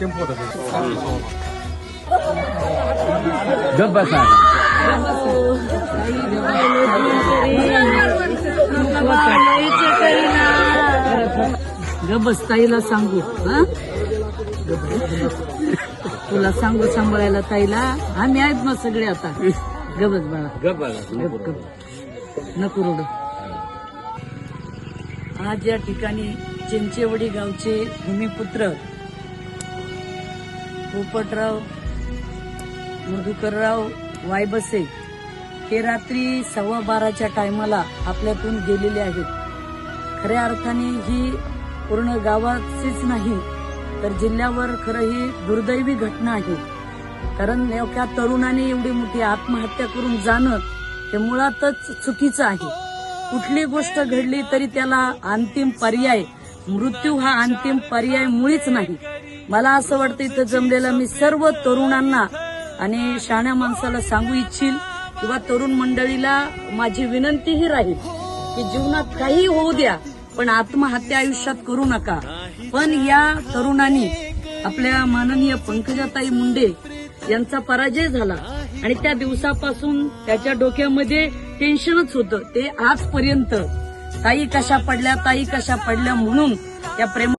Tempo होता ते. गप बसा गबस ताईला सांगू हा तुला सांगू सांभाळायला ताईला आम्ही आहेत मग सगळे आता गबस बाळा गप नको रडू आज या ठिकाणी चिंचेवडी गावचे भूमिपुत्र पोपटराव मधुकरराव वायबसे हे रात्री सव्वा बाराच्या टायमाला आपल्यातून गेलेले आहेत. खऱ्या अर्थाने ही पूर्ण गावाचीच नाही तर जिल्ह्यावर खरं ही दुर्दैवी घटना आहे. कारण एका तरुणाने एवढी मोठी आत्महत्या करून जाणं हे मुळातच चुकीचं आहे. कुठली गोष्ट घडली तरी त्याला अंतिम पर्याय मृत्यू हा अंतिम पर्याय मुळीच नाही. मला असं वाटतं इथं जमलेलं मी सर्व तरुणांना आणि शाण्या माणसाला सांगू इच्छिल किंवा तरुण मंडळीला माझी विनंतीही राहील की जीवनात काही होऊ द्या पण आत्महत्या आयुष्यात करू नका. पण या तरुणांनी आपल्या माननीय पंकजाताई मुंडे यांचा पराजय झाला आणि त्या दिवसापासून त्याच्या डोक्यामध्ये टेन्शनच होतं. ते आजपर्यंत ताई कशा पडल्या ताई कशा पडल्या म्हणून त्या प्रेम